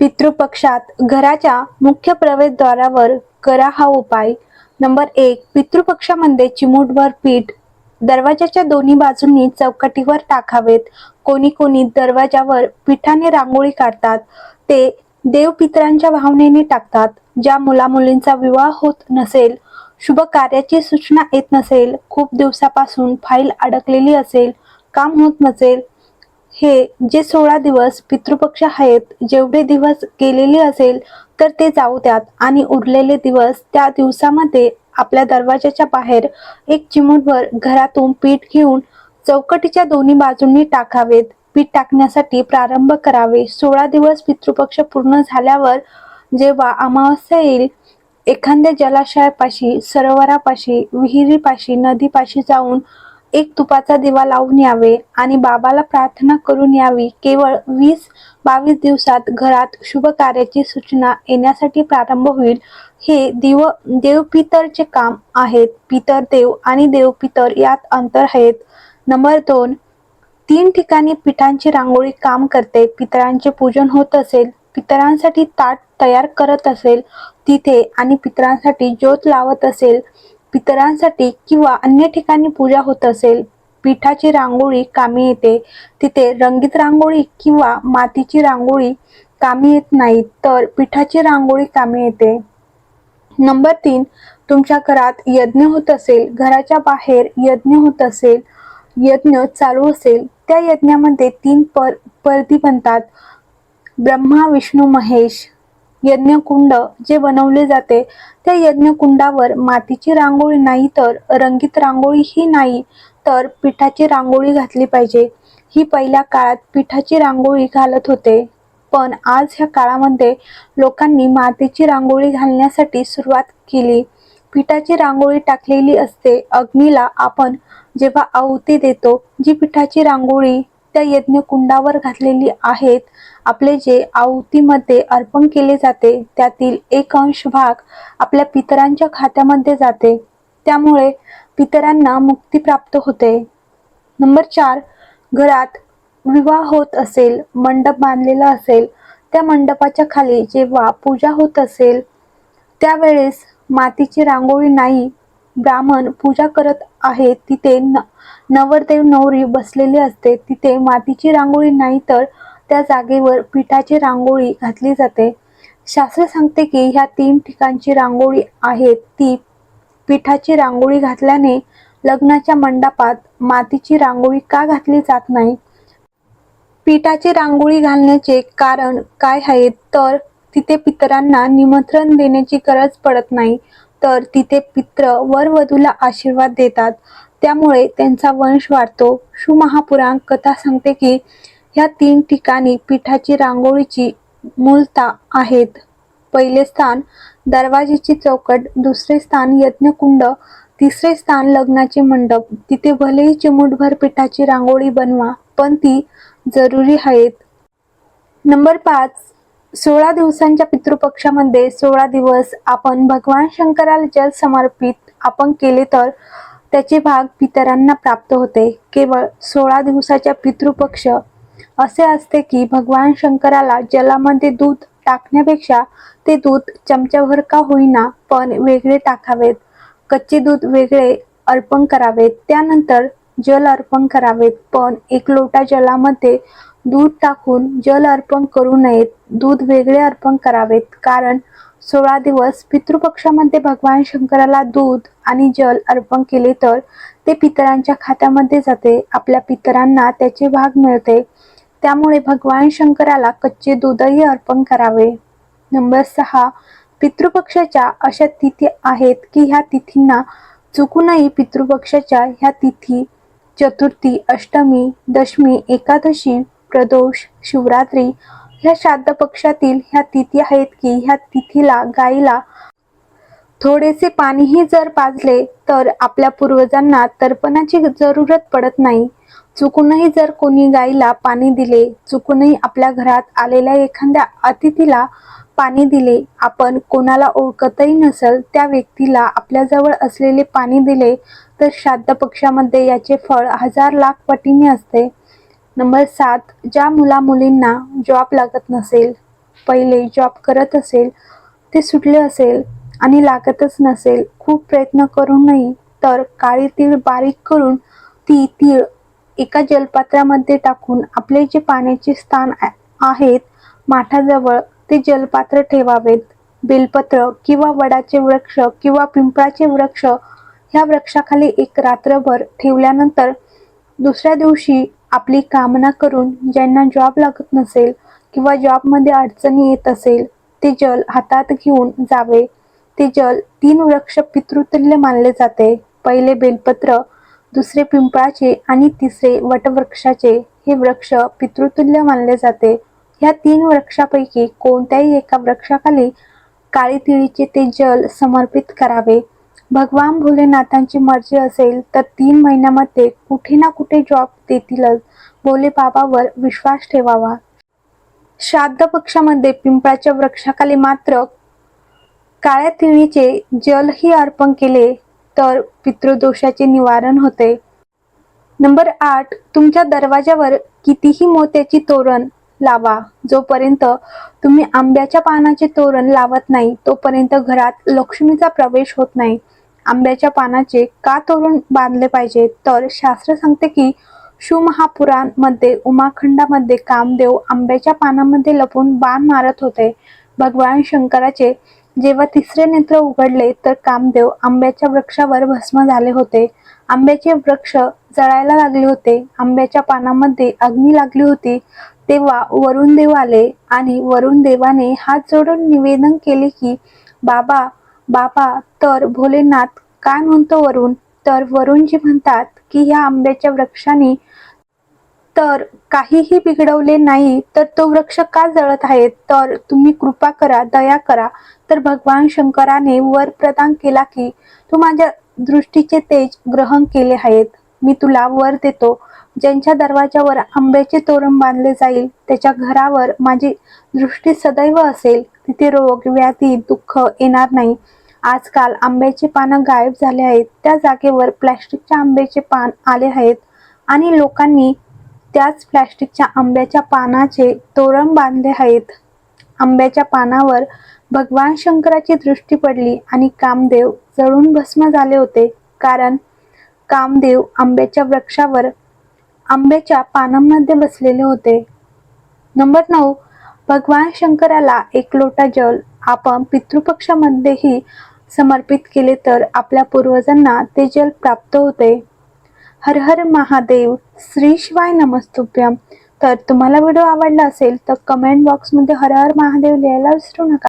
पितृपक्षात घराच्या मुख्य प्रवेशद्वारावर करा हा उपाय. नंबर एक पितृपक्षामध्ये चिमूटभर पीठ दरवाजाच्या दोन्ही बाजूंनी चौकटीवर टाकावेत. कोणी कोणी दरवाजावर पिठाने रांगोळी काढतात. ते देवपितरांच्या भावनेने टाकतात ज्या मुलामुलींचा विवाह होत नसेल शुभ कार्याची सूचना येत नसेल खूप दिवसापासून फाईल अडकलेली असेल काम होत नसेल हे जे सोळा दिवस पितृपक्ष आहेत जेवढे दिवस गेलेले असेल तर ते जाऊ द्यात. आणि उरलेले दिवस त्या दिवसामध्ये आपल्या दरवाजाच्या बाहेर एक चिमूटभर घरातून पीठ घेऊन चौकटीच्या दोन्ही बाजूंनी टाकावेत. पीठ टाकण्यासाठी प्रारंभ करावे. सोळा दिवस पितृपक्ष पूर्ण झाल्यावर जेव्हा अमावस्या येईल एखाद्या जलाशयापाशी सरोवरापाशी विहिरीपाशी नदीपाशी जाऊन एक तुपाचा दिवा लावून यावे आणि बाबाला प्रार्थना करून यावी. केवळ वीस बावीस दिवसात घरात शुभ कार्याची सूचना येण्यासाठी प्रारंभ होईल. हे दिव देवपितरचे काम आहेत. पितर देव आणि देवपितर यात अंतर आहेत. नंबर दोन तीन ठिकाणी पिठांची रांगोळी काम करते. पितरांचे पूजन होत असेल पितरांसाठी ताट तयार करत असेल तिथे आणि पितरांसाठी ज्योत लावत असेल पितरांसाठी किंवा अन्य ठिकाणी पूजा होत असेल पिठाची रांगोळी कामी येते तिथे रंगीत रांगोळी किंवा मातीची रांगोळी कामी येत नाही तर पिठाची रांगोळी कामी येते. नंबर तीन तुमच्या घरात यज्ञ होत असेल घराच्या बाहेर यज्ञ होत असेल यज्ञ चालू असेल त्या यज्ञामध्ये तीन पर परदी बनतात. ब्रह्मा विष्णू महेश. यज्ञकुंड जे बनवले जाते त्या यज्ञकुंडावर मातीची रांगोळी नाही तर रंगीत रांगोळी ही नाही तर पिठाची रांगोळी घातली पाहिजे. ही पहिल्या काळात पिठाची रांगोळी घालत होते. पण आज ह्या काळामध्ये लोकांनी मातीची रांगोळी घालण्यासाठी सुरुवात केली. पिठाची रांगोळी टाकलेली असते. अग्नीला आपण जेव्हा आहुती देतो जी पिठाची रांगोळी त्या यज्ञकुंडावर घातलेली आहेत. आपले जे आहुतीमध्ये अर्पण केले जाते त्यातील एक अंश भाग आपल्या पितरांच्या खात्यामध्ये जाते. त्यामुळे पितरांना मुक्ती प्राप्त होते. नंबर चार घरात विवाह होत असेल मंडप बांधलेला असेल त्या मंडपाच्या खाली जेव्हा पूजा होत असेल त्यावेळेस मातीची रांगोळी नाही ब्राह्मण पूजा करत आहे तिथे नवरदेव नवरी बसलेले असते. तिथे मातीची रांगोळी नाही तर त्या जागेवर पिठाची रांगोळी घातली जाते. शास्त्र सांगते की ह्या तीन ठिकाणची रांगोळी आहे ती पिठाची रांगोळी घातल्याने लग्नाच्या मंडपात मातीची रांगोळी का घातली जात नाही? पिठाची रांगोळी घालण्याचे कारण काय आहे? तर तिथे पितरांना निमंत्रण देण्याची गरज पडत नाही. तर तिथे पित्र वरवधूला आशीर्वाद देतात. त्यामुळे त्यांचा वंश वाढतो. शिवमहापुराण कथा सांगते की ह्या तीन ठिकाणी पिठाची रांगोळीची मूलता आहेत. पहिले स्थान दरवाजेची चौकट दुसरे स्थान यज्ञकुंड तिसरे स्थान लग्नाचे मंडप. तिथे भलेही चिमूटभर पिठाची रांगोळी बनवा पण ती जरुरी आहेत. नंबर पाच सोळा दिवसांच्या पितृपक्षामध्ये सोळा दिवस आपण भगवान शंकराला जल समर्पित आपण केले तर त्याचे भाग पितरांना प्राप्त होते. केवळ सोळा दिवसाच्या पितृपक्ष असे असते की भगवान शंकराला जलामध्ये दूध टाकण्यापेक्षा ते दूध चमच्याभर का होईना पण वेगळे टाकावेत. कच्चे दूध वेगळे अर्पण करावेत. त्यानंतर जल अर्पण करावेत. पण एक लोटा जलामध्ये दूध टाकून जल अर्पण करू नयेत. दूध वेगळे अर्पण करावेत. कारण सोळा दिवस पितृपक्षामध्ये भगवान शंकराला दूध आणि जल अर्पण केले तर ते पितरांच्या खात्यामध्ये जाते. आपल्या पितरांना त्याचे भाग मिळते. त्यामुळे भगवान शंकराला कच्चे दूधही अर्पण करावे. नंबर सहा. पितृपक्षाच्या अशा तिथी आहेत की ह्या तिथींना चुकूनही पितृपक्षाच्या ह्या तिथी चतुर्थी अष्टमी दशमी एकादशी प्रदोष शिवरात्री ह्या श्राद्ध पक्षातील ह्या तिथी आहेत की ह्या तिथीला गाईला थोडेसे पाणीही जर पाजले तर आपल्या पूर्वजांना तर्पणाची जरूरत पडत नाही. चुकूनही जर कोणी गाईला पाणी दिले चुकूनही आपल्या घरात आलेल्या एखाद्या अतिथीला पाणी दिले आपण कोणाला ओळखतही नसल त्या व्यक्तीला आपल्याजवळ असलेले पाणी दिले तर श्राद्ध पक्षामध्ये याचे फळ हजार लाख पटीने असते. नंबर सात ज्या मुला मुलींना जॉब लागत नसेल पहिले जॉब करत असेल ते सुटले असेल आणि लागतच नसेल खूप प्रयत्न करूनही तर काळी तीळ बारीक करून ती तीळ एका जलपात्रामध्ये टाकून आपले जे पाण्याचे स्थान आहेत माठाजवळ ते जलपात्र ठेवावेत. बेलपत्र किंवा वडाचे वृक्ष किंवा पिंपळाचे वृक्ष ह्या वृक्षाखाली एक रात्रभर ठेवल्यानंतर दुसऱ्या दिवशी आपली कामना करून ज्यांना जॉब लागत नसेल किंवा जॉबमध्ये अडचणी येत असेल ते जल हातात घेऊन जावे. ते जल तीन वृक्ष पितृतुल्य मानले जाते. पहिले बेलपत्र दुसरे पिंपळाचे आणि तिसरे वटवृक्षाचे. हे वृक्ष पितृतुल्य मानले जाते. ह्या तीन वृक्षापैकी कोणत्याही एका वृक्षाखाली काळी तिळीचे ते जल समर्पित करावे. भगवान भोलेनाथांची मर्जी असेल तर तीन महिन्यामध्ये कुठे ना कुठे जॉब देतीलच. भोले बाबावर विश्वास ठेवावा. श्राद्ध पक्षामध्ये पिंपळाच्या वृक्षाखाली मात्र काळ्या तिळीचे जलही अर्पण केले तर पितृदोषाचे निवारण होते. नंबर आठ तुमच्या दरवाजावर कितीही मोत्याची तोरण लावा जोपर्यंत तुम्ही आंब्याच्या पानाचे तोरण लावत नाही तोपर्यंत घरात लक्ष्मीचा प्रवेश होत नाही. आंब्याच्या पानाचे का तोरण बांधले पाहिजे? तर शास्त्र सांगते की शिवमहापुराणमध्ये उमाखंडामध्ये कामदेव आंब्याच्या पानामध्ये लपून बाण मारत होते. भगवान शंकराचे जेव्हा तिसरे नेत्र उघडले तर कामदेव आंब्याच्या वृक्षावर भस्म झाले होते. आंब्याचे वृक्ष जळायला लागले होते. आंब्याच्या पानामध्ये अग्नी लागली होती. तेव्हा वरुण देव आले आणि वरुण देवाने हात जोडून निवेदन केले की बाबा बाबा तर भोलेनाथ काय म्हणतो वरुण? तर वरुणजी म्हणतात की ह्या आंब्याच्या वृक्षाने तर काहीही बिघडवले नाही तर तो वृक्ष का जळत आहे? तर तुम्ही कृपा करा दया करा. तर भगवान शंकराने वर प्रदान केला की तू माझ्या दृष्टीचे तेज ग्रहण केले आहेत. मी तुला वर देतो. ज्यांच्या दरवाजावर आंब्याचे तोरण बांधले जाईल त्याच्या घरावर माझी दृष्टी सदैव असेल तिथे रोग व्याधी दुःख येणार नाही. आजकाल आंब्याचे पानं गायब झाले आहेत. त्या जागेवर प्लॅस्टिकच्या आंब्याचे पान आले आहेत आणि लोकांनी त्याच प्लॅस्टिकच्या आंब्याच्या पानाचे तोरण बांधले आहेत. आंब्याच्या पानावर भगवान शंकराची दृष्टी पडली आणि कामदेव जळून भस्म झाले होते. कारण कामदेव आंब्याच्या वृक्षावर आंब्याच्या पानांमध्ये बसलेले होते. नंबर नऊ भगवान शंकराला एक लोटा जल आपण पितृपक्षामध्येही समर्पित केले तर आपल्या पूर्वजांना ते जल प्राप्त होते. हर हर महादेव श्री शिवाय नमस्तुभ्यम. तर तुम्हाला व्हिडिओ आवडला असेल तर कमेंट बॉक्समध्ये हर हर महादेव लिहायला विसरू नका.